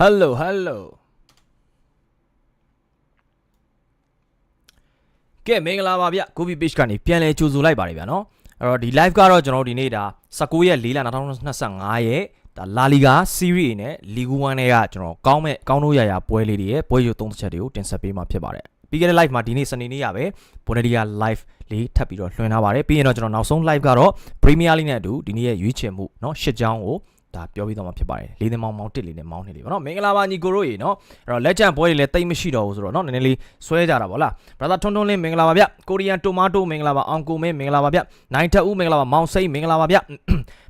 hello hello ကဲမင်္ဂလာပါဗျကိုဘီ page ကနေပြန်လဲကြိုဆိုလိုက်ပါတယ်ဗျာနော်အဲ့တော့ဒီ live ကတော့ကျွန်တော်တို့ဒီနေ့ဒါ19ရက်4လ2025ရက်ဒါလာလီဂါ series နဲ့လီဂူ1နဲ့ကကျွန်တော်ကောင်းမဲ့ကောင်းလို့ရရပွဲလေးတွေရဲ့ပွဲရုပ်သုံးချက်တွေကိုတင်ဆက်ပေးမှာဖြစ်ပါတယ်ပြီးခဲ့တဲ့ live မှာဒီနေ့စနေနေ့ရပဲဘွန်နဒီယာ live လေးထပ်ပြီးတော့လွှင့်ထားပါတယ်ပြီးရင်တော့ကျွန်တော်နောက်ဆုံး live ကတော့ Premier League နဲ့အတူဒီနေ့ရဲ့ရွေးချယ်မှုเนาะရှစ်ချောင်းကို ဒါပြောပြီးတော့မှာဖြစ်ပါတယ်လေးသိန်းမောင်းမောင်းတစ်လေးနဲ့မောင်းနေလေးပေါ့နော်မင်္ဂလာပါညီကိုတို့ရေနော်အဲ့တော့လက်ချန်ပွဲတွေလည်းတိတ်မရှိတော့ဘူးဆိုတော့နော်နည်းနည်းလေးဆွဲကြတာပေါ့လား brother ထွန်းထွန်းလေးမင်္ဂလာပါဗျကိုရီးယန်တိုမာတိုမင်္ဂလာပါအောင်ကိုမင်းမင်္ဂလာပါဗျနိုင်ထက်ဦးမင်္ဂလာပါမောင်စိတ်မင်္ဂလာပါဗျ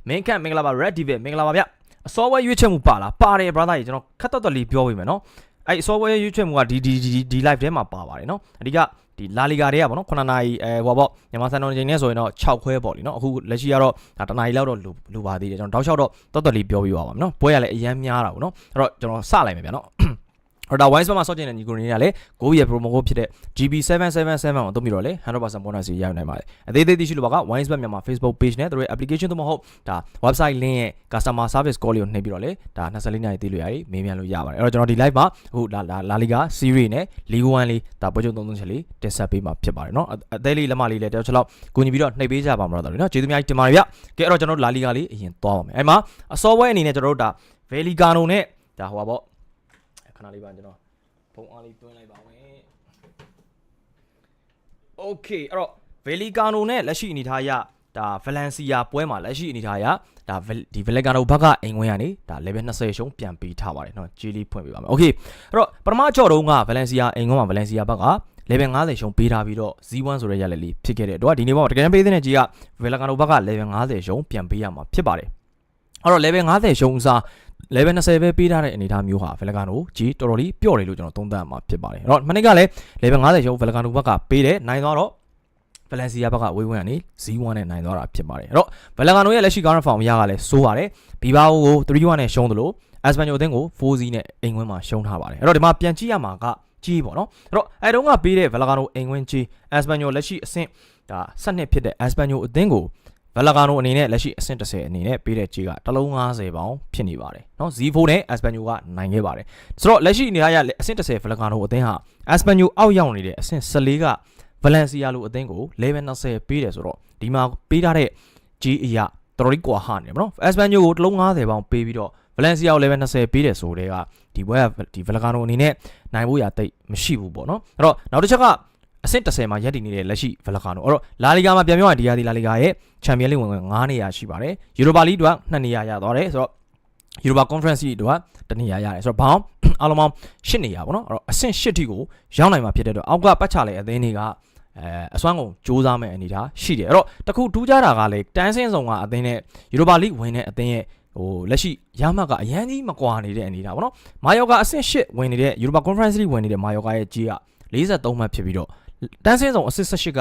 မင်းခန့်မင်္ဂလာပါ red divid မင်္ဂလာပါဗျအစောဝဲရွေးချယ်မှုပါလားပါတယ် brother ရေကျွန်တော်ခက်တော့တော်လေးပြောပေးမယ်နော် အဲ့အစောဝဲရွေးချယ်မှုကဒီဒီဒီဒီ live ထဲမှာပါပါတယ်နော်အဓိကဒီလာလီဂါတွေကပေါ့နော်9နာရီအဲဟိုပေါ့မြန်မာစံတော်ချိန်နဲ့ဆိုရင်တော့6ခွဲပေါ့လीနော်အခုလက်ရှိကတော့ဒါတနာရီလောက်တော့လူလူပါသေးတယ်ကျွန်တော်တောက်လျှောက်တော့တော်တော်လေးပြောပြပါပါမယ်နော်ပွဲကလည်းအရန်များတာပေါ့နော်အဲ့တော့ကျွန်တော်စလိုက်မယ်ဗျာနော် ဟိုဒါ wise မှာဆော့ကျင်တဲ့ညီကိုနေကလည်းကိုရဲ့ promo code ဖြစ်တဲ့ GB777 ကိုသုံးပြီးတော့လေ100% bonus ရရနိုင်ပါတယ်အသေးသေးသိရှိလို့ပါက wise မြန်မာ Facebook page နဲ့တို့ရဲ့ application တို့မဟုတ်ဒါ website link ရဲ့ customer service call လေးကိုနှိပ်ပြီးတော့လေဒါ24နာရီသိလို့ရတယ်မေးမြန်းလို့ရပါတယ်အဲ့တော့ကျွန်တော်ဒီ live မှာအခုလာလာလီဂါ series နဲ့ League 1လေးဒါပွဲချုပ်33ချက်လေးတင်ဆက်ပေးမှာဖြစ်ပါတယ်เนาะအသေးလေးလက်မလေးလည်းတယောက်ချက်လောက်ကိုညီပြီးတော့နှိပ်ပေးကြပါမှာတော့เนาะကျေးဇူးများတင်ပါတယ်ဗျကဲအဲ့တော့ကျွန်တော်လာလီဂါလေးအရင်သွားပါမယ်အဲ့မှာအစောပွဲအနေနဲ့ကျွန်တော်တို့ဒါ Veligano နဲ့ဒါဟိုပါပေါ့ ခဏလေးပါကျွန်တော်ဖုန်းအားလေးတွင်းလိုက်ပါမယ်โอเคအဲ့တော့ Veligano နဲ့လက်ရှိအနေထားရဒါ Valencia ပွဲမှာလက်ရှိအနေထားရဒါဒီ Veligano ဘက်ကအိမ်ဝင်ကနေဒါ level 20ရှုံးပြန်ပေးထားပါတယ်เนาะကြီးလေးဖွင့်ပေးပါမယ်โอเคအဲ့တော့ပထမကြော့တုန်းက Valencia အိမ်ဝင်မှာ Valencia ဘက်က level 50ရှုံးပေးထားပြီးတော့ Z1 ဆိုတဲ့ရလက်လေးဖြစ်ခဲ့တဲ့တော့ဒီနေ့မှာတကယ်တမ်းပေးတဲ့ကြီးက Veligano ဘက်က level 50ရှုံးပြန်ပေးရမှာဖြစ်ပါတယ်အဲ့တော့ level 50ရှုံးစား level 20ပဲပေးထားတဲ့အနေအထားမျိုးဟာ Veligano ကြီးတော်တော်လေးပျော့တယ်လို့ကျွန်တော်သုံးသပ်မှာဖြစ်ပါတယ်အဲ့တော့မနေ့ကလည်း level 50ရှုံး Veligano ဘက်ကပေးတယ်နိုင်သွားတော့ Valencia ဘက်ကဝေးဝန်းကနေ Z1 နဲ့နိုင်သွားတာဖြစ်ပါတယ်အဲ့တော့ Veligano ရဲ့လက်ရှိ current form ရကလည်းစိုးပါတယ် Bilbao ကို3-1နဲ့ရှုံးသလို Espanyol အသင်းကို4-0နဲ့အိမ်ဝင်းမှာရှုံးထားပါတယ်အဲ့တော့ဒီမှာပြန်ကြည့်ရမှာကကြီးပေါ့နော်အဲ့တော့အဲတုန်းကပေးတဲ့ Veligano အိမ်ဝင်းကြီး Espanyol လက်ရှိအဆင့်ဒါ12ဖြစ်တဲ့ Espanyol အသင်းကို Veligano အနေနဲ့လက်ရှိအဆင့်30အနေနဲ့ပေးတဲ့ကြီးကတလုံး90ပေါင်ဖြစ်နေပါတယ်เนาะ Z4 နဲ့ Espanyol ကနိုင်ခဲ့ပါတယ်ဆိုတော့လက်ရှိအနေအရအဆင့်30 Veligano အသင်းဟာ Espanyol အောက်ရောက်နေတဲ့အဆင့်14က Valencia လိုအသင်းကို level 20ပေးတယ်ဆိုတော့ဒီမှာပေးထားတဲ့ကြီးအရာတော်တော်လေးကွာဟနေပါတော့ Espanyol ကိုတလုံး90ပေါင်ပေးပြီးတော့ Valencia ကို level 20ပေးတယ်ဆိုတဲ့ကဒီဘွဲကဒီ Veligano အနေနဲ့နိုင်ဖို့ရတိတ်မရှိဘူးပေါ့နော်အဲ့တော့နောက်တစ်ချက်က အဆင့်30မှာရပ်တည်နေတဲ့လက်ရှိ Veligano အဲ့တော့လာလီဂါမှာပြန်ပြောရင်ဒီဟာဒီလာလီဂါရဲ့ချန်ပီယံလိဝင်ဝင်9နေရာရှိပါတယ်ယူရိုပါလိတို့က2နေရာရသွားတယ်ဆိုတော့ယူရိုပါကွန်ဖရင့်စီတို့ကတနေရာရတယ်ဆိုတော့ဘောင်းအားလုံးပေါင်း10နေရာပေါ့နော်အဲ့တော့အဆင့်10ထိကိုရောက်နိုင်မှာဖြစ်တဲ့အတွက်အောက်ကပတ်ချလေအသင်းတွေကအဲအစွမ်းကုန်စူးစမ်းမဲ့အနေထားရှိတယ်အဲ့တော့တခုထူးခြားတာကလည်းတန်းစင်းဆောင်ကအသင်းနဲ့ယူရိုပါလိဝင်တဲ့အသင်းရဲ့ဟိုလက်ရှိရမကအရန်ကြီးမကွာနေတဲ့အနေထားပေါ့နော်မာယောကအဆင့်8ဝင်နေတဲ့ယူရိုပါကွန်ဖရင့်စီဝင်နေတဲ့မာယောကရဲ့ကြီးက43မှတ်ဖြစ်ပြီးတော့ တန်းစင်းဆောင်အဆင့်18က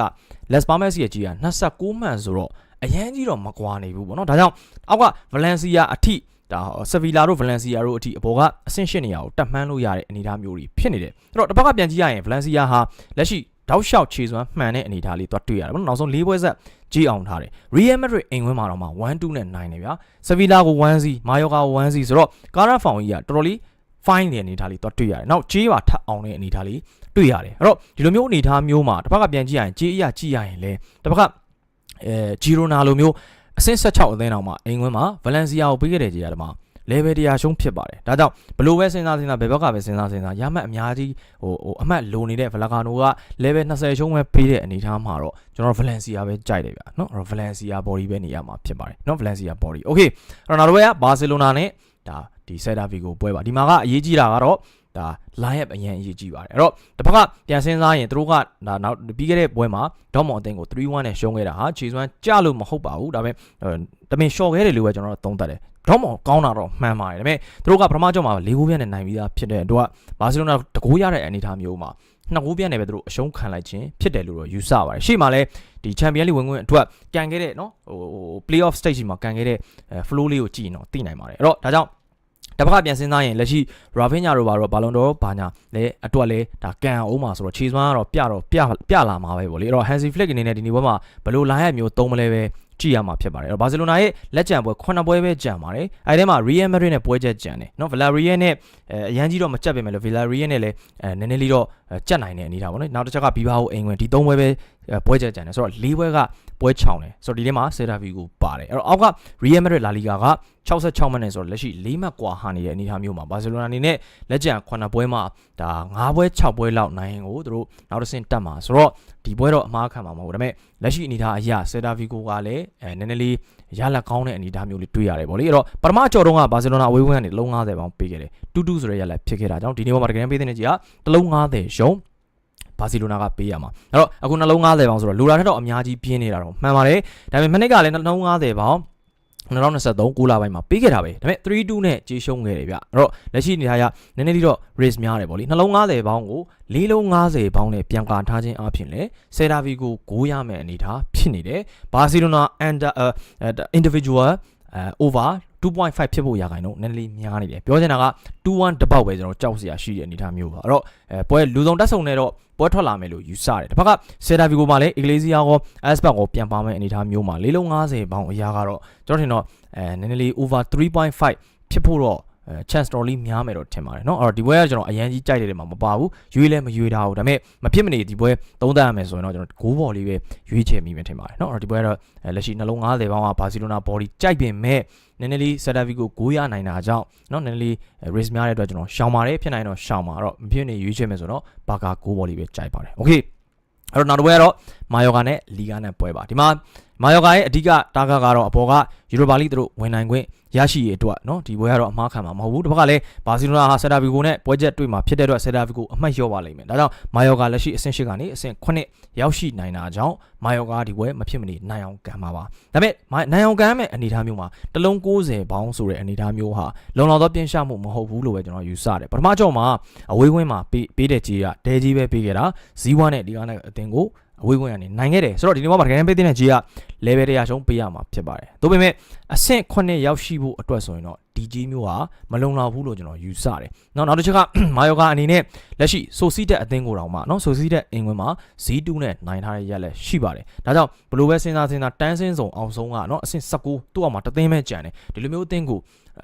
Les Palmas ရဲ့ကြီးက29မှတ်ဆိုတော့အရန်ကြီးတော့မကွာနေဘူးပေါ့နော်ဒါကြောင့်အောက်က Valencia အထိဒါဆဗီလာတို့ဗလန်စီယာတို့အထိအပေါ်ကအဆင့်ရှင်းနေရကိုတက်မှန်းလို့ရတဲ့အနေအထားမျိုးတွေဖြစ်နေတယ်အဲ့တော့တစ်ဖက်ကပြန်ကြည့်ရရင်ဗလန်စီယာဟာလက်ရှိတောက်လျှောက်ခြေစွမ်းမှန်တဲ့အနေအထားလေးသွားတွေ့ရတယ်ပေါ့နော်နောက်ဆုံး၄ပွဲဆက်ကြီးအောင်ထားတယ် Real Madrid အိမ်ဝင်းမှာတော့မှ1-2နဲ့နိုင်နေဗျာဆဗီလာကို1-0မာယောကာကို1-0ဆိုတော့ကာရာဖောင်ကြီးကတော်တော်လေး fine တဲ့အနေအထားလေးသွားတွေ့ရတယ်နောက်ကြေးပါထပ်အောင်တဲ့အနေအထားလေးတွေ့ရတယ်အဲ့တော့ဒီလိုမျိုးအနေအထားမျိုးမှာတစ်ဖက်ကပြန်ကြည့်ရရင်ကြေးအရာကြည့်ရရင်လေတစ်ဖက်ကအဲဂျီရိုနာလိုမျိုးအဆင့်16အသင်းတောင်မှအိမ်ဝင်းမှာဗလန်စီယာကိုပေးခဲ့တဲ့ကြေးရတယ်မှာ level တရားရှုံးဖြစ်ပါတယ်ဒါကြောင့်ဘလို့ပဲစဉ်းစားစဉ်းစားဘယ်ဘက်ကပဲစဉ်းစားစဉ်းစားရမှတ်အများကြီးဟိုဟိုအမှတ်လိုနေတဲ့ Vallecano က level 20ရှုံးပဲပေးတဲ့အနေအထားမှာတော့ကျွန်တော် Valencia ပဲကြိုက်တယ်ဗျာเนาะအဲ့တော့ Valencia body ပဲနေရမှာဖြစ်ပါတယ်เนาะ Valencia body okay အဲ့တော့နောက်တစ်ပွဲက Barcelona နဲ့ဒါ ဒီ Celta Vigo ပွဲပါဒီမှာကအရေးကြီးတာကတော့ဒါ line up အရင်အရေးကြီးပါတယ်အဲ့တော့တစ်ဖက်ကပြန်စဉ်းစားရင်သူတို့ကဒါနောက်ပြီးခဲ့တဲ့ပွဲမှာဒေါမွန်အသင်းကို3-1နဲ့ရှုံးခဲ့တာဟာခြေစွမ်းကြလို့မဟုတ်ပါဘူးဒါပေမဲ့တမင်ရှော့ခဲ့တယ်လို့ပဲကျွန်တော်တို့သုံးသပ်တယ်တော့မောင်ကောင်းတာတော့မှန်ပါတယ်ဒါပေမဲ့သူတို့ကပထမကြော့မှာ၄ဂိုးပြတ်နဲ့နိုင်ပြီးသားဖြစ်တဲ့တို့ကဘာစီလိုနာတကိုးရတဲ့အနေအထားမျိုးမှာနှစ်ဂိုးပြတ်နဲ့ပဲသူတို့အရှုံးခံလိုက်ခြင်းဖြစ်တယ်လို့တော့ယူဆပါတယ်ရှေ့မှာလည်းဒီချန်ပီယံလိဝင်ခွင့်အတွက်ကန်ခဲ့တဲ့နော်ဟို playoff stage မှာကန်ခဲ့တဲ့ flow လေးကိုကြည့်ရင်တော့သိနိုင်ပါတယ်အဲ့တော့ဒါကြောင့် တပတ်ကပြန်စဉ်းစားရင်လက်ရှိ Rafinha တို့ဘာတော့ဘာလွန်တော့ဘာညာလဲအတွက်လဲဒါကန်အောင်မှာဆိုတော့ခြေစွမ်းကတော့ပြတော့ပြပြလာမှာပဲဗောလေအဲ့တော့ Hansi Flick အနေနဲ့ဒီနေ့ဘက်မှာဘယ်လို line up မျိုးသုံးမလဲပဲကြည့်ရမှာဖြစ်ပါတယ်အဲ့တော့ဘာစီလိုနာရဲ့လက်ကျန်ပွဲ9ပွဲပဲကျန်ပါတယ်အဲ့ဒီထဲမှာ Real Madrid နဲ့ပွဲချက်ကျန်တယ်နော် Villarreal နဲ့အဲအရန်ကြီးတော့မကြက်ပေမဲ့လို့ Villarreal နဲ့လည်းအဲနည်းနည်းလေးတော့အဲကြက်နိုင်တဲ့အနေထားပေါ့နော်နောက်တစ်ချက်က Bilbao အိမ်ဝင်ဒီ၃ပွဲပဲအဲပွဲချက်ကျန်တယ်ဆိုတော့၄ပွဲကပွဲချောင်းတယ်ဆိုတော့ဒီထဲမှာ Celta Vigo ပါတယ်အဲ့တော့အောက်က Real Madrid La Liga က66မှတ်နဲ့ဆိုတော့လက်ရှိ၄မှတ်ကွာဟာနေတဲ့အနေအထားမျိုးမှာဘာစီလိုနာအနေနဲ့လက်ကျန်9ပွဲမှာဒါ9ပွဲ6ပွဲလောက်နိုင်ရင်ကိုသူတို့နောက်တစ်ဆင့်တက်မှာဆိုတော့ဒီပွဲတော့အမှားခံမှာမဟုတ်ဘူးဒါပေမဲ့လက်ရှိအနေအထားအရ Celta Vigo ကလည်းအဲနည်းနည်းလေးရလက်ကောင်းတဲ့အနေအထားမျိုးလေးတွေ့ရတယ်ဗောလေအဲ့တော့ပထမအကြော်တုန်းကဘာစီလိုနာအဝေးဝင်းကနေလုံး90ပေါင်ပေးခဲ့တယ်တူတူဆိုတဲ့ရလက်ဖြစ်ခဲ့တာကြောင့်ဒီနေ့ပေါ်မှာတကယ်တမ်းပေးတဲ့ကြီးကတလုံး90ရုံဘာစီလိုနာကပေးရမှာအဲ့တော့အခုနှလုံး90ပေါင်ဆိုတော့လူလာထက်တော့အများကြီးပြင်းနေတာတော့မှန်ပါတယ်ဒါပေမဲ့မနေ့ကလည်းနှလုံး90ပေါင်2023ကိုလာပိုင်းမှာပေးခဲ့တာပဲဒါပေမဲ့3-2နဲ့ကြေရှုံးခဲ့တယ်ဗျအဲ့တော့လက်ရှိအနေထားရနည်းနည်းလေးတော့ race များတယ်ဗောလေနှလုံး90ပေါင်ကို၄လုံး90ပေါင်နဲ့ပြန်ကာထားခြင်းအပြင်လေဆယ်ဒါဗီကို9ရမယ်အနေထားဖြစ်နေတယ်ဘာစီလိုနာ under individual over 2.5ဖြစ်ဖို့ရာခိုင်နှုန်းနည်းနည်းလေးများနေတယ်ပြောချင်တာက2-1တပေါက်ပဲကျွန်တော်ကြောက်စရာရှိတဲ့အနေအထားမျိုးပါအဲ့တော့အဲပွဲလူစုံတက်ဆုံနေတော့ပွဲထွက်လာမယ်လို့ယူဆတယ်တစ်ဖက်ကဆယ်ဒါဗီကိုမှလည်းအီဂလေးစီယာရောအက်စပတ်ကိုပြန်ပါမယ်အနေအထားမျိုးမှာ၄လုံး90ပေါင်အရာကတော့ကျွန်တော်ထင်တော့အဲနည်းနည်းလေး over 3.5ဖြစ်ဖို့တော့အဲ chance တော်လေးများမယ်တော့ထင်ပါတယ်เนาะအဲ့တော့ဒီပွဲကကျွန်တော်အရန်ကြီးကြိုက်တယ်တယ်မှာမပါဘူးရွေးလဲမရွေးတာဘူးဒါပေမဲ့မဖြစ်မနေဒီပွဲသုံးသပ်ရမယ်ဆိုရင်တော့ကျွန်တော်ဂိုးဘော်လေးပဲရွေးချယ်မိမယ်ထင်ပါတယ်เนาะအဲ့တော့ဒီပွဲကတော့လက်ရှိနှလုံး90ပေါင်ကဘာစီလိုနာဘော်ဒီကြိုက်ပင်မဲ့နည်းနည်းလေးဆက်တာဗီကို9ရနိုင်တာကြောင့်เนาะနည်းနည်းလေး risk များတဲ့အတွက်ကျွန်တော်ရှောင်ပါတယ်ဖြစ်နိုင်တော့ရှောင်ပါတော့မဖြစ်နေရွေးချယ်မယ်ဆိုတော့ဘာကာ9ဘော်လေးပဲကြိုက်ပါတယ်โอเคအဲ့တော့နောက်တစ်ပွဲကတော့ မာယောဂါနဲ့လီဂါနဲ့ပွဲပါဒီမှာမာယောဂါရဲ့အဓိကတာဂါကတော့အပေါ်ကယူရိုပါလိသူတို့ဝင်နိုင်ခွင့်ရရှိရေးအတွက်နော်ဒီပွဲကတော့အမှားခံမှာမဟုတ်ဘူးတစ်ဖက်ကလည်းဘာစီလိုနာဟာဆယ်တာဗီဂိုနဲ့ပွဲချက်တွေ့မှာဖြစ်တဲ့အတွက်ဆယ်တာဗီဂိုအမှတ်လျော့ပါလိမ့်မယ်ဒါကြောင့်မာယောဂါလက်ရှိအဆင့်၈ကနေအဆင့်9ရောက်ရှိနိုင်တာကြောင့်မာယောဂါဒီပွဲမဖြစ်မနေနိုင်အောင်ကန်ပါပါဒါပေမဲ့နိုင်အောင်ကန်မဲ့အနေအထားမျိုးမှာတလုံး90ပေါင်းဆိုတဲ့အနေအထားမျိုးဟာလုံလောက်သောပြင်ရှမှုမဟုတ်ဘူးလို့ပဲကျွန်တော်ယူဆတယ်ပထမကြောင့်မှာအဝေးဝင်းမှာပေးတဲ့ကြီးကဒဲကြီးပဲပေးခဲ့တာဇီးဝါနဲ့ဒီကနေ့အတင်ကို အဝေးဝင်ကနေနိုင်ခဲ့တယ်ဆိုတော့ဒီနေ့မှာတကယ်တမ်းပေးတဲ့ကြီးက level 100ရှုံးပေးရမှာဖြစ်ပါတယ်။ဒါပေမဲ့အဆင့်9ရောက်ရှိဖို့အတွက်ဆိုရင်တော့ဒီကြီးမျိုးဟာမလုံလောက်ဘူးလို့ကျွန်တော်ယူဆတယ်။နောက်နောက်တစ်ချက်ကမာယောကအနေနဲ့လက်ရှိဆိုစီတက်အသင်းကိုတောင်မှနော်ဆိုစီတက်အင်ဝင်မှာ Z2 နဲ့နိုင်ထားတဲ့ရက်လက်ရှိပါတယ်။ဒါကြောင့်ဘလို့ပဲစဉ်းစားစဉ်းစားတန်းစင်းစုံအောင်ဆုံးကနော်အဆင့်19သူ့အောင်မှာတသင်းပဲကြံတယ်ဒီလိုမျိုးအသင်းကို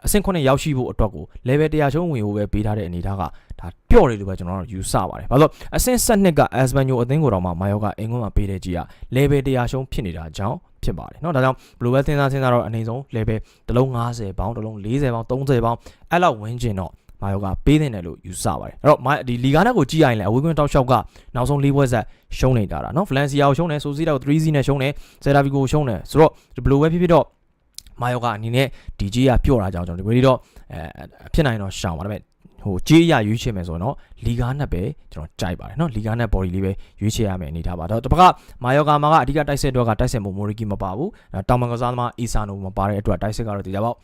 အဆင့်9ရောက်ရှိဖို့အတွက်ကို level 100ရှုံးဝင်ဖို့ပဲပေးထားတဲ့အနေထားက ဒါပျော့တယ်လို့ပဲကျွန်တော်တို့ယူဆပါတယ်။ဘာလို့အဆင့်7က Asbanyo အသင်းကိုတော့မှမာယောကအင်ကွန်းမှာပေးတဲ့ကြီးက level 100ရှုံးဖြစ်နေတာကြောင့်ဖြစ်ပါတယ်เนาะဒါကြောင့်ဘလိုပဲစဉ်းစားစဉ်းစားတော့အနေဆုံး level တစ်လုံး50ပေါင်းတစ်လုံး40ပေါင်း30ပေါင်းအဲ့လောက်ဝန်းကျင်တော့မာယောကပေးနေတယ်လို့ယူဆပါတယ်အဲ့တော့ဒီလီဂါနက်ကိုကြည့်ရရင်လည်းအဝေးကွင်းတောက်လျှောက်ကနောက်ဆုံး၄ပွဲဆက်ရှုံးနေတာเนาะဖလန်စီယာကိုရှုံးတယ်ဆိုစီတာကို3 0နဲ့ရှုံးတယ်ဇယ်ဒါဗီကိုရှုံးတယ်ဆိုတော့ဘလိုပဲဖြစ်ဖြစ်တော့မာယောကအနေနဲ့ဒီကြီးကပြော့တာကြောင့်ကျွန်တော်ဒီဝေးလေးတော့အဲဖြစ်နိုင်တော့ရှောင်ပါဒါပေမဲ့ ဟိုကြေးရရွေးချယ်မယ်ဆိုတော့လီဂါနဲ့ပဲကျွန်တော်ကြိုက်ပါတယ်เนาะလီဂါနဲ့ body လေးပဲရွေးချယ်ရမယ်အနေထားပါတော့တပတ်ကမာယောဂါမာကအဓိကတိုက်ဆက်တော့ကတိုက်ဆက်မှုမိုရီကီမပါဘူးတောင်မန်ကစားသမားအီဆာနိုမပါတဲ့အတွက်တိုက်ဆက်ကတော့ဒီကြပေါ့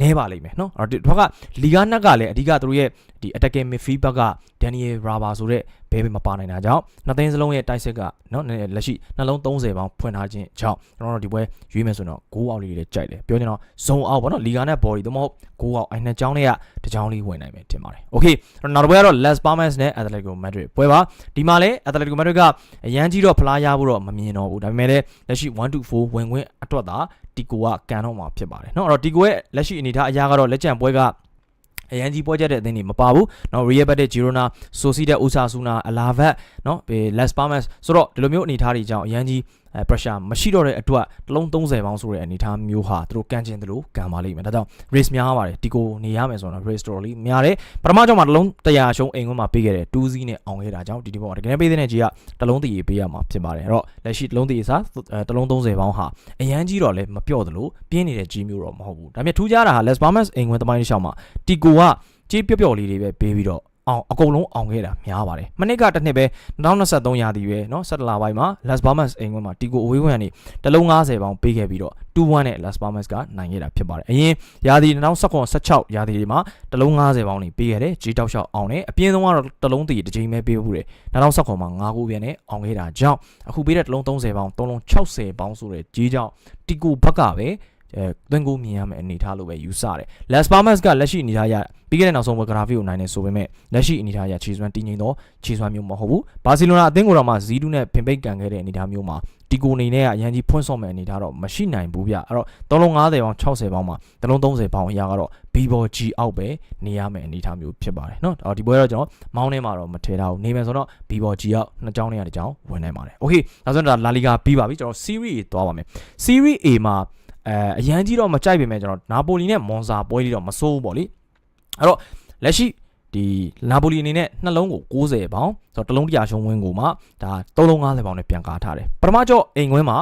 နဲပါလိမ့်မယ်เนาะအဲ့တော့ဒီဘက်ကလီဂါနက်ကလည်းအဓိကသူတို့ရဲ့ဒီ attacking midfield ဘက်က Daniel Raba ဆိုတဲ့ ဘဲဘဲမပါနိုင်တာကြောင့်နှစ်သိန်းစလုံးရဲ့တိုက်ဆက်ကနော်လက်ရှိနှလုံး30ပေါင်းဖွင့်ထားခြင်းကြောင့်ကျွန်တော်တို့ဒီပွဲရွေးမယ်ဆိုတော့6အောက်လေးတွေကြိုက်တယ်ပြောချင်တော့ဇုံအောက်ပေါ့နော်လီဂါနဲ့ body သို့မဟုတ်6အောက်အိုင်နှစ်ချောင်းတွေကတစ်ချောင်းလေးဝင်နိုင်မယ်ထင်ပါတယ်โอเคနောက်တစ်ပွဲကတော့ Las Palmas နဲ့ Atletico Madrid ပွဲပါဒီမှာလည်း Atletico Madrid ကအရန်ကြီးတော့ဖလားရဖို့တော့မမြင်တော့ဘူးဒါပေမဲ့လည်းလက်ရှိ1 to 4ဝင်ခွင့်အတွက်သာတီကိုကကန်တော့မှာဖြစ်ပါတယ်เนาะအဲ့တော့တီကိုရဲ့လက်ရှိအနေထားအရာကတော့လက်ကျန်ပွဲက အရန်ကြီးပေါ်ကြတဲ့အသင်းတွေမပါဘူးနော် Real Betis Girona Sociedad Osasuna Alaves နော် Las Palmas ဆိုတော့ဒီလိုမျိုးအနေအထားတွေကြောင့်အရန်ကြီး pressure မရှိတော့တဲ့အတွက်တလုံး30ပေါင်းဆိုတဲ့အနေထားမျိုးဟာသူတို့ကန်ကျင်တယ်လို့ကန်ပါလိမ့်မယ်ဒါကြောင့် race များပါတယ်တီကိုနေရမယ်ဆိုတော့ race story များတယ်ပထမကြောင့်မှာတလုံး100ရှုံးအိမ်ကွန်းမှာပေးခဲ့တယ်2စီးနဲ့အောင်ခဲ့တာကြောင့်ဒီဒီဘောတကယ်ပေးတဲ့ကြီးကတလုံးတည်ပေးရမှာဖြစ်ပါတယ်အဲ့တော့လက်ရှိတလုံးတည်စားတလုံး30ပေါင်းဟာအရန်ကြီးတော့လည်းမပြော့သလိုပြင်းနေတဲ့ကြီးမျိုးတော့မဟုတ်ဘူးဒါပေမဲ့ထူးခြားတာဟာ Les Palmas အိမ်ကွန်းတမိုင်းတစ်လျှောက်မှာတီကိုကကြီးပျော့ပျော့လေးတွေပဲပေးပြီးတော့ အောင်အကုန်လုံးအောင်ခဲ့တာများပါတယ်မနစ်ကတစ်နှစ်ပဲ2023ရာသီပဲเนาะ17လပိုင်းမှာ Las Palmas အိမ်ဝင်မှာတီကိုအဝေးဝင်ကနေတလုံး90ပေါင်ပေးခဲ့ပြီးတော့2-1နဲ့ Las Palmas ကနိုင်ခဲ့တာဖြစ်ပါတယ်အရင်ရာသီ2016ရာသီတွေမှာတလုံး90ပေါင်နေပေးခဲ့တယ်ဂျီတောက်လျှောက်အောင်တယ်အပြင်းဆုံးကတော့တလုံးတည်တစ်ချိန်ပဲပေးဖို့တယ်2019မှာ9ခုပြန်နဲ့အောင်ခဲ့တာကြောင့်အခုပေးတဲ့တလုံး30ပေါင်3လုံး60ပေါင်ဆိုတဲ့ဂျီကြောင့်တီကိုဘက်ကပဲအဲသွင်းကိုမြင်ရမယ့်အနေအထားလို့ပဲယူဆတယ်။ Las Palmas ကလက်ရှိအနေအထားရ ပြီးခဲ့တဲ့နောက်ဆုံးပွဲဂရာဖီကိုနိုင်နေဆိုပေမဲ့လက်ရှိအနေအထားရခြေစွမ်းတည်ငြိမ်တော့ခြေစွမ်းမျိုးမဟုတ်ဘူး။ဘာစီလိုနာအသင်းကိုတော့မှဇီးဒူးနဲ့ဖင်ပိတ်ကန်ခဲ့တဲ့အနေအထားမျိုးမှာ တီကိုအနေနဲ့ကအရန်ကြီးဖွင့်ဆော့မဲ့အနေထားတော့မရှိနိုင်ဘူးဗျအဲ့တော့3လုံး90ပေါင်60ပေါင်မှာ3လုံး30ပေါင်အရာကတော့ B-ball G အောက်ပဲနေရမယ်အနေထားမျိုးဖြစ်ပါတယ်เนาะအော်ဒီပွဲတော့ကျွန်တော်မောင်းထဲမှာတော့မထည့်ထားဘူးနေမယ်ဆိုတော့ B-ball G အောက်နှစ်ကြောင်းနဲ့တစ်ကြောင်းဝင်နိုင်ပါတယ်โอเคဒါဆိုတော့ဒါလာလီဂါပြီးပါပြီကျွန်တော် Serie A သွားပါမယ် Serie A မှာအဲအရန်ကြီးတော့မကြိုက်ပေမဲ့ကျွန်တော်နာပိုလီနဲ့မွန်ဆာပွဲလေးတော့မစိုးဘူးပေါ့လေ အဲ့တော့လက်ရှိဒီနာပိုလီအနေနဲ့နှလုံးကို90ပေါင်ဆိုတော့တစ်လုံးတရာရှုံးဝင်းကိုမှဒါ3လုံး90ပေါင်နဲ့ပြန်ကားထားတယ်ပထမကြော့အိမ်ခွင်းမှာ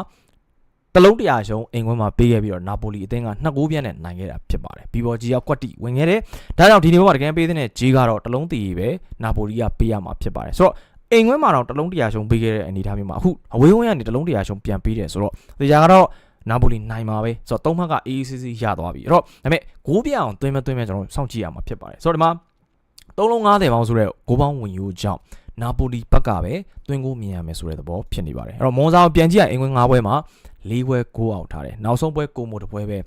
တစ်လုံးတရာရှုံးအိမ်ခွင်းမှာပေးခဲ့ပြီးတော့နာပိုလီအသင်းက2ဂိုးပြတ်နဲ့နိုင်ခဲ့တာဖြစ်ပါတယ်ဘီဘော်ဂျီကကွက်တီဝင်ခဲ့တယ်ဒါကြောင့်ဒီနေ့မှာတကယ်ပေးတဲ့ဂျီကတော့တစ်လုံးတည်ပဲနာပိုလီကပေးရမှာဖြစ်ပါတယ်ဆိုတော့အိမ်ခွင်းမှာတော့တစ်လုံးတရာရှုံးပေးခဲ့တဲ့အနေအထားမျိုးမှာအခုအဝေးဝင်းကနေတစ်လုံးတရာရှုံးပြန်ပေးတယ်ဆိုတော့ဒီကြကတော့ နာပိုလီနိုင်မှာပဲဆိုတော့သုံးမှတ်က AACC ရသွားပြီအဲ့တော့ဒါပေမဲ့ဂိုးပြအောင်သွင်းမသွင်းမကျွန်တော်စောင့်ကြည့်ရမှာဖြစ်ပါတယ်ဆိုတော့ဒီမှာ3လုံး90ပေါင်းဆိုတဲ့ဂိုးပေါင်းဝင်ယူကြောင့်နာပိုလီဘက်ကပဲသွင်းကိုမြင်ရမယ်ဆိုတဲ့သဘောဖြစ်နေပါတယ်အဲ့တော့မွန်ဆာကိုပြန်ကြည့်ရအင်္ဂွင်း9ပွဲမှာ၄ပွဲဂိုးအောင်ထားတယ်နောက်ဆုံးပွဲကိုမိုတစ်ပွဲပဲ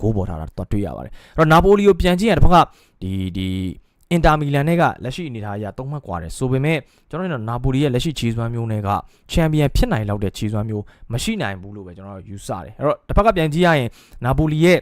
ဂိုးပေါ်ထားတာတော့တွေ့ရပါတယ်အဲ့တော့နာပိုလီကိုပြန်ကြည့်ရတစ်ဖက်ကဒီဒီ အင်တာမီလန်နဲ့ကလက်ရှိအနေအထားအရ၃မှတ်ကွာတယ်ဆိုပေမဲ့ကျွန်တော်တို့နာပိုလီရဲ့လက်ရှိခြေစွမ်းမျိုးနဲ့ကချန်ပီယံဖြစ်နိုင်လောက်တဲ့ခြေစွမ်းမျိုးမရှိနိုင်ဘူးလို့ပဲကျွန်တော်တို့ယူဆတယ်အဲ့တော့တစ်ဖက်ကပြန်ကြည့်ရရင်နာပိုလီရဲ့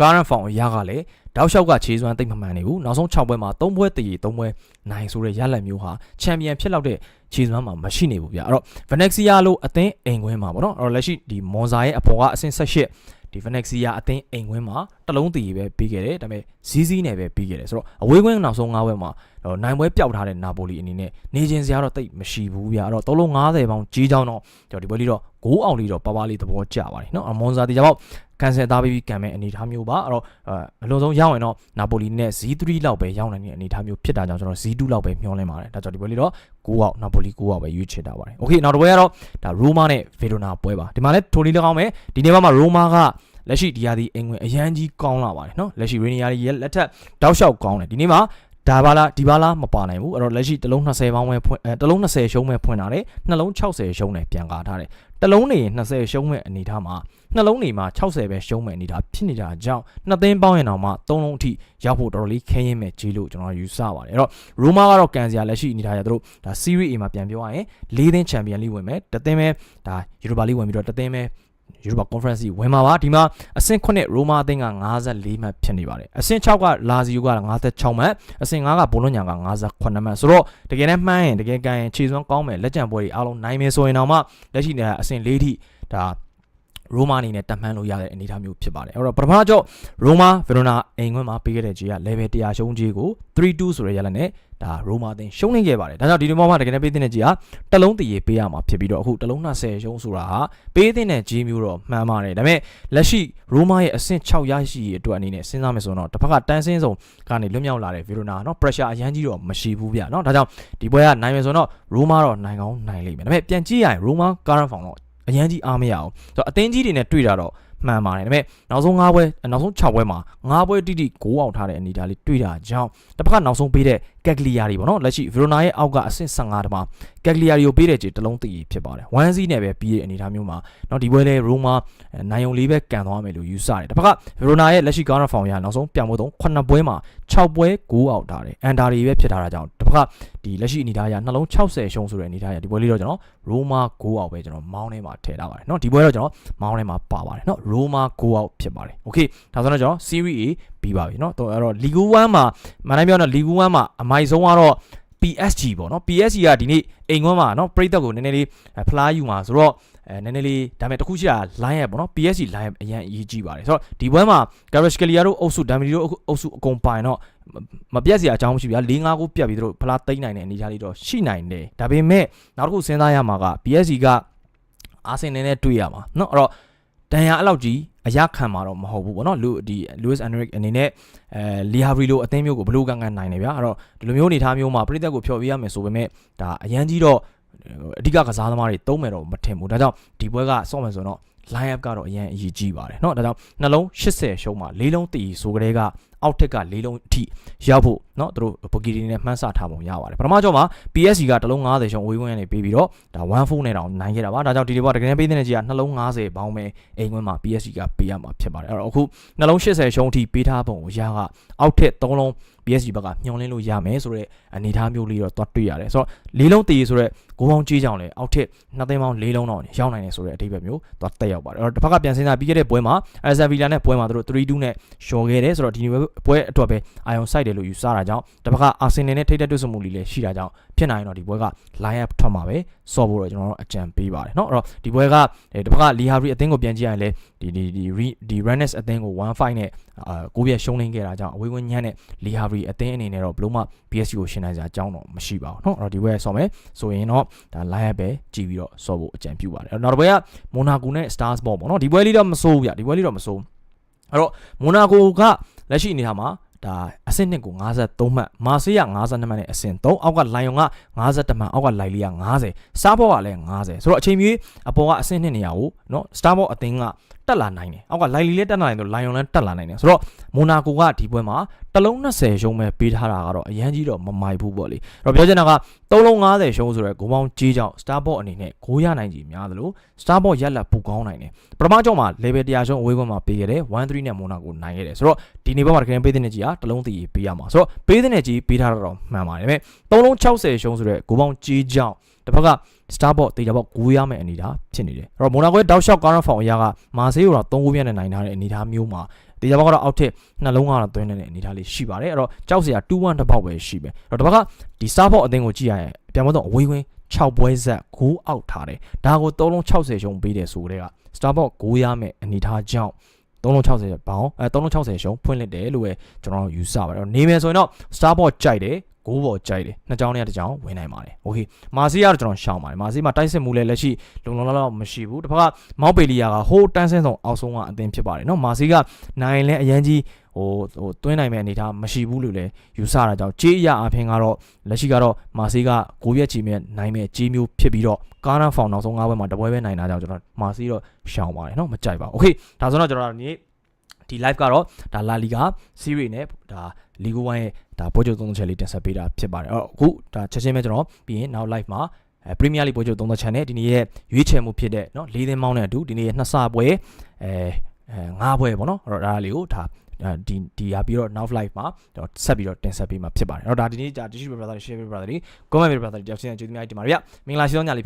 current form အရာကလည်းတောက်လျှောက်ကခြေစွမ်းတိတ်မမှန်နေဘူးနောက်ဆုံး6ပွဲမှာ3ပွဲတည်ရ3ပွဲနိုင်ဆိုတဲ့ရလဒ်မျိုးဟာချန်ပီယံဖြစ်လောက်တဲ့ခြေစွမ်းမှာမရှိနေဘူးဗျအဲ့တော့ Venezia လို့အသင်းအိမ်ခွင်းမှာပေါ့နော်အဲ့တော့လက်ရှိဒီ Monza ရဲ့အပေါ်ကအဆင့်16 ဒီ Venexia အသင်းအိမ်ခွင်းမှာတလုံးတည်ပဲပြီးခဲ့တယ်ဒါပေမဲ့ဇီးဇီးနဲ့ပဲပြီးခဲ့တယ်ဆိုတော့အဝေးခွင်းနောက်ဆုံး9ပွဲမှာနိုင်ပွဲပျောက်ထားတဲ့နာပိုလီအနေနဲ့နေချင်းစရာတော့တိတ်မရှိဘူးဗျအဲ့တော့3လုံး90ပေါင်ကြီးချောင်းတော့ကျွန်တော်ဒီပွဲလေးတော့ဂိုးအောင်လေးတော့ပါပါလေးသဘောကျပါတယ်နော်အမွန်ဇာတီကြောင့်ကန်ဆယ်သားပြီးကန်မဲ့အနေအထားမျိုးပါအဲ့တော့အလုံးစုံရောက်ရင်တော့နာပိုလီနဲ့ Z3 လောက်ပဲရောက်နိုင်တဲ့အနေအထားမျိုးဖြစ်တာကြောင့်ကျွန်တော် Z2 လောက်ပဲမျှော်လင့်ပါတယ်ဒါကြောင့်ဒီပွဲလေးတော့9အောင်နာပိုလီ9အောင်ပဲရွေးချယ်တာပါတယ်โอเคနောက်တစ်ပွဲကတော့ဒါရိုမာနဲ့ဗေဒိုနာပွဲပါဒီမှာလည်းထိုလီလည်းကောင်းမယ်ဒီနေ့မှာရိုမာက လက်ရှိဒီယာဒီအင်္ဂွင်အရန်ကြီးကောင်းလာပါတယ်နော်လက်ရှိရေနီယာရဲ့လက်ထက်တောက်လျှောက်ကောင်းတယ်ဒီနေ့မှာဒါပါလားဒီပါလားမပါနိုင်ဘူးအဲ့တော့လက်ရှိတစ်လုံး20ပေါင်းပဲဖွင့်အဲတစ်လုံး20ရှုံးပဲဖွင့်လာတယ်နှလုံး60ရှုံးတယ်ပြန်ကားထားတယ်တစ်လုံးနေ20ရှုံးမဲ့အနေထားမှာနှလုံးနေမှာ60ပဲရှုံးမဲ့အနေထားဖြစ်နေတာကြောင့်နှစ်သိန်းပေါင်းရင်တော့မှ3လုံးအထိရောက်ဖို့တော်တော်လေးခဲရင်မဲ့ကြီးလို့ကျွန်တော်ယူဆပါတယ်အဲ့တော့ရိုမာကတော့ကန်စီယာလက်ရှိအနေထားရသူတို့ဒါ Serie A မှာပြန်ပြောရရင်၄သိန်းချန်ပီယံလိဝင်မယ်တသိန်းပဲဒါယူရိုပါလိဝင်ပြီးတော့တသိန်းပဲ Europa Conference ဝင်မှာပါဒီမှာအဆင့်9ရိုမာအသင်းက54မှတ်ဖြစ်နေပါတယ်အဆင့်6ကလာဇီယိုက56မှတ်အဆင့်5ကဘိုလိုညာက58မှတ်ဆိုတော့တကယ်နဲ့မှန်းရင်တကယ်ကန်ရင်ခြေစွမ်းကောင်းမယ်လက်ကျန်ပွဲတွေအားလုံးနိုင်မယ်ဆိုရင်တော့မှလက်ရှိနေအဆင့်4ထိဒါရိုမာအနေနဲ့တတ်မှန်းလို့ရတဲ့အနေအထားမျိုးဖြစ်ပါတယ်အဲ့တော့ပထမကြော့ရိုမာဗီရိုနာအိမ်ခွင်းမှာပေးခဲ့တဲ့ဂျီက level 100ရှုံးကြီးကို3-2ဆိုတဲ့ရလနဲ့ ဒါရိုမာအသင်းရှုံးနေခဲ့ပါတယ်ဒါကြောင့်ဒီဒီမောမှာတကယ်နဲ့ပေးတဲ့ကြီးကတလုံးတည်ရေးပေးရမှာဖြစ်ပြီးတော့အခုတလုံး20ရှုံးဆိုတာဟာပေးတဲ့ကြီးမျိုးတော့မှန်ပါတယ်ဒါပေမဲ့လက်ရှိရိုမာရဲ့အဆင့်6ရရှိရေးအတွက်အနေနဲ့စဉ်းစားမယ်ဆိုတော့တစ်ဖက်ကတန်းစင်းဆုံးကနေလွတ်မြောက်လာတဲ့ဗီရိုနာเนาะ pressure အရန်ကြီးတော့မရှိဘူးဗျเนาะဒါကြောင့်ဒီပွဲကနိုင်မယ်ဆိုတော့ရိုမာတော့နိုင်ကောင်းနိုင်လိမ့်မယ်ဒါပေမဲ့ပြန်ကြည့်ရရင်ရိုမာ current form တော့အရန်ကြီးအားမရအောင်ဆိုတော့အသင်းကြီးတွေနဲ့တွေ့တာတော့ မှန်ပါတယ်ဒါပေမဲ့နောက်ဆုံး5ပွဲနောက်ဆုံး6ပွဲမှာ5ပွဲတိတိ6အောင်ထားတဲ့အနေအထားလေးတွေ့တာကြောင့်တစ်ဖက်ကနောက်ဆုံးပေးတဲ့ကက်ကလီယာတွေပေါ့နော်လက်ရှိဗီရိုနာရဲ့အောက်ကအဆင့်15တမှာကက်ကလီယာတွေကိုပေးတဲ့ခြေတစ်လုံးတည်ဖြစ်ပါတယ်ဝမ်းစီးနဲ့ပဲပြီးတဲ့အနေအထားမျိုးမှာနောက်ဒီပွဲလဲရိုမာနိုင်ုံလေးပဲကန်သွားမယ်လို့ယူဆတယ်တစ်ဖက်ကဗီရိုနာရဲ့လက်ရှိကောင်းတဲ့ဖောင်ရနောက်ဆုံးပြန်ဖို့တော့9ပွဲမှာ6ပွဲ6အောင်ထားတယ်အန်ဒါတွေပဲဖြစ်ထားတာကြောင့်တစ်ဖ က်ကဒီလက်ရှိအနေအထားရနှလုံး60ရှုံးဆိုတဲ့အနေအထားရဒီပွဲလေးတော့ကျွန်တော်ရိုမာ9အောင်ပဲကျွန်တော်မောင်းထဲမှာထည့်ထားပါတယ်เนาะဒီပွဲတော့ကျွန်တော်မောင်းထဲမှာပါပါတယ်เนาะရိုမာ9အောင်ဖြစ်ပါတယ်โอเคဒါဆိုတော့ကျွန်တော် series A ပြီးပါပြီเนาะတော့အဲ့တော့ League 1မှာမနိုင်ပြောတော့ League 1မှာအမိုက်ဆုံးကတော့ PSG ပေါ့နော် PSG ကဒီနေ့အိမ်ကွန်းမှာနော်ပရိသတ်ကိုနည်းနည်းလေးဖလားယူမှာဆိုတော့အဲနည်းနည်းလေးဒါပေမဲ့တခုရှိတာ line up ပေါ့နော် PSG line up အရင်အရေးကြီးပါတယ်ဆိုတော့ဒီပွဲမှာ Gavrishkelia တို့အုပ်စု Damiri တို့အုပ်စုအကုန်ပိုင်တော့မပြတ်စရာအကြောင်းမရှိဘူးဗျာ၄၅ကိုပြတ်ပြီးတို့ဖလားသိမ့်နိုင်တဲ့အနေအထားလေးတော့ရှိနိုင်တယ်ဒါပေမဲ့နောက်တစ်ခုစဉ်းစားရမှာက PSG ကအာဆင်နယ်နဲ့တွေ့ရမှာနော်အဲ့တော့ တန်ရာအဲ့လောက်ကြီးအရခံမှာတော့မဟုတ်ဘူးပေါ့နော်လူဒီ Louis Enrique အနေနဲ့အဲလီဟာဗရီလိုအသင်းမျိုးကိုဘလို့ကန်ကန်နိုင်နေဗျာအဲ့တော့ဒီလိုမျိုးအနေထားမျိုးမှာပြည်သက်ကိုဖျော်ပြရမယ်ဆိုပေမဲ့ဒါအရန်ကြီးတော့အဓိကကစားသမားတွေတုံးမယ်တော့မထင်ဘူးဒါကြောင့်ဒီပွဲကစော့မယ်ဆိုတော့ line up ကတော့အရင်အရေးကြီးပါတယ်เนาะဒါကြောင့်နှလုံး80ရှုံးမှာ၄လုံးတည်ဆိုကြတဲ့က အောက်ထက်က၄လုံးအထိရောက်ဖို့เนาะသူတို့ပိုကီဒီနဲ့မှန်းဆထားပုံရပါတယ်ပထမကြောမှာ PSG ကတစ်လုံး90ရှုံးအဝေးကွင်းကနေပေးပြီးတော့ဒါ1-4နဲ့တောင်နိုင်ခဲ့တာပါဒါကြောင့်ဒီဒီဘောတကယ်ပေးတဲ့ကြီးကနှလုံး90ဘောင်းပဲအိမ်ကွင်းမှာ PSG ကပေးရမှာဖြစ်ပါတယ်အဲ့တော့အခုနှလုံး80ရှုံးအထိပေးထားပုံကိုရကအောက်ထက်3လုံး PSG ဘက်ကညှောင်းလင်းလို့ရမယ်ဆိုတော့အနေအထားမျိုးလေးတော့တွတ်တွေ့ရတယ်ဆိုတော့၄လုံးတည်ဆိုတော့ဂိုးပေါင်းကြီးကြောင်လေအောက်ထက်နှစ်သိန်းပေါင်း၄လုံးတော့ရောက်နိုင်တယ်ဆိုတဲ့အဓိပ္ပာယ်မျိုးတော့တက်ရောက်ပါတယ်အဲ့တော့တစ်ဖက်ကပြန်စဉ်းစားပြီးခဲ့တဲ့ပွဲမှာ Aston Villa နဲ့ပွဲမှာသူတို့3-2နဲ့ရှော်ခဲ့တယ်ဆိုတော့ဒီ ပွဲအတွက်ပဲအာယုံစိုက်တယ်လို့ယူဆတာကြောင့်တစ်ဖက်က Arsenal နဲ့ထိပ်တက်တွေ့ဆုံမှုလေးလည်းရှိတာကြောင့်ဖြစ်နိုင်တော့ဒီပွဲက line up ထွက်မှာပဲစော့ဖို့တော့ကျွန်တော်တို့အကြံပေးပါတယ်เนาะအဲ့တော့ဒီပွဲကတစ်ဖက်က Lihavri အသင်းကိုပြန်ကြည့်ရင်လည်းဒီဒီဒီဒီ Rennes အသင်းကို1-5နဲ့အာကိုပြရှုံးလင်းခဲ့တာကြောင့်အဝေးဝင်းညံ့နဲ့ Lihavri အသင်းအနေနဲ့တော့ဘလို့မှ PSG ကိုရှင်းနိုင်စရာအကြောင်းတော့မရှိပါဘူးเนาะအဲ့တော့ဒီပွဲဆော့မယ်ဆိုရင်တော့ဒါ line up ပဲကြည့်ပြီးတော့ဆော့ဖို့အကြံပြုပါတယ်အဲ့တော့နောက်တစ်ပွဲက Monaco နဲ့ Stars ပေါ့ပေါ့เนาะဒီပွဲလေးတော့မစိုးဘူးဗျဒီပွဲလေးတော့မစိုး အဲ့တော့မိုနာကိုကလက်ရှိအနေအထားမှာဒါအဆင့်1ကို53မှတ်မာဆေးက52မှတ်နဲ့အဆင့်3အောက်ကလိုင်ယွန်က52မှတ်အောက်ကလိုင်လီက90စားဘော့ကလည်း90ဆိုတော့အချိန်မြေအပေါ်ကအဆင့်2နေရာကိုနော်စတာဘော့အသင်းကတက်လာနိုင်တယ်အောက်ကလိုင်လီလည်းတက်လာနိုင်တယ်လိုင်ယွန်လည်းတက်လာနိုင်တယ်ဆိုတော့မိုနာကိုကဒီပွဲမှာ တလုံး20ရှုံးပဲပေးထားတာကတော့အရန်ကြီးတော့မမိုက်ဘူးပေါ့လေအဲ့တော့ပြောချင်တာက3လုံး90ရှုံးဆိုတော့ဂိုးပေါင်းကြီးကြောင်စတာဘော့အနေနဲ့ဂိုးရနိုင်ကြီးများသလိုစတာဘော့ရက်လက်ပူကောင်းနိုင်တယ်ပထမကြောင်မှာ level 100ရှုံးအဝေးကွင်းမှာပေးခဲ့တယ်1-3နဲ့မိုနာကိုနိုင်ခဲ့တယ်ဆိုတော့ဒီနေ့ဘက်မှာတကယ်ပေးတဲ့နေကြီးကတလုံးတည်ပေးရမှာဆိုတော့ပေးတဲ့နေကြီးပေးထားတော့မှန်ပါတယ်ဒါပေမဲ့3လုံး60ရှုံးဆိုတော့ဂိုးပေါင်းကြီးကြောင်တစ်ဖက်က Starboard တေချာဘော့ဂိုးရမယ့်အနေအထားဖြစ်နေတယ်အဲ့တော့မိုနာကိုရဲ့တောက်လျှောက်ကားရဖောင်အရာကမာဆေးကိုတော့3ဂိုးပြတ်နဲ့နိုင်ထားတဲ့အနေအထားမျိုးမှာ တေချာဘော့ကတော့အောက်ထက်နှလုံးကတော့သွင်းနေတဲ့အနေအထားလေးရှိပါတယ်အဲ့တော့ကြောက်စရာ2-1တစ်ပေါက်ပဲရှိပဲအဲ့တော့တစ်ဖက်ကဒီ Starboard အသင်းကိုကြည့်ရရင်ပြန်မတော့အဝေးကွင်း6ပွဲဆက်ဂိုးအောက်ထားတယ်ဒါကို3လုံး60ရှုံးပေးတယ်ဆိုတဲ့က Starboard ဂိုးရမယ့်အနေအထားကြောင့်360ဘောင်းအဲ360ရှုံးဖွင့်လက်တယ်လို့ပဲကျွန်တော်တို့ယူဆပါတယ်အဲ့တော့နေမယ်ဆိုရင်တော့ Starboard ကြိုက်တယ် ဂိုးပေါ်ကြိုက်တယ်နှစ်ကြောင်းနဲ့တစ်ကြောင်းဝင်နိုင်ပါတယ်โอเคမာစီကတော့ကျွန်တော်ရှောင်းပါတယ်မာစီမှာတိုက်စစ်မှုလည်းလက်ရှိလုံလုံလောက်လောက်မရှိဘူးတစ်ဖက်ကမောက်ပေလီယာကဟိုးတန်းဆင်းဆောင်အောက်ဆုံးကအသင်းဖြစ်ပါတယ်เนาะမာစီကနိုင်လဲအရန်ကြီးဟိုဟိုတွင်းနိုင်မဲ့အနေထားမရှိဘူးလို့လည်းယူဆတာကြောင့်ကြေးအရာအဖင်ကတော့လက်ရှိကတော့မာစီကဂိုးရက်ချီမဲ့နိုင်မဲ့ကြေးမျိုးဖြစ်ပြီးတော့ကာနာဖောင်နောက်ဆုံး၅ဘွဲမှာတပွဲပဲနိုင်တာကြောင့်ကျွန်တော်မာစီတော့ရှောင်းပါတယ်เนาะမကြိုက်ပါဘူးโอเคဒါဆိုတော့ကျွန်တော်ဒီနေ့ ဒီ live ကတော့ဒါလာလီဂါ series နဲ့ဒါလီဂိုဝိုင်းရဲ့ဒါပွဲချုပ်သုံးချက်လေးတင်ဆက်ပေးတာဖြစ်ပါတယ်အဲ့တော့အခုဒါချက်ချင်းပဲကျွန်တော်ပြီးရင်နောက် live မှာအဲပရီးမီးယားလိပွဲချုပ်သုံးချက်နဲ့ဒီနေ့ရဲ့ရွေးချယ်မှုဖြစ်တဲ့เนาะ၄သင်းမောင်းတဲ့အတူဒီနေ့ရဲ့နှစ်ဆပွဲအဲအဲ၅ပွဲပေါ့နော်အဲ့တော့ဒါလေးကိုဒါဒီဒီရပြီးတော့ now live မှာတော့ဆက်ပြီးတော့တင်ဆက်ပေးမှာဖြစ်ပါတယ်အဲ့တော့ဒါဒီနေ့ဒါ digital brother share brother တွေ comment brother တွေတယောက်ချင်းကျေးဇူးများတင်ပါတယ်ဗျမင်္ဂလာရှိသောညလေး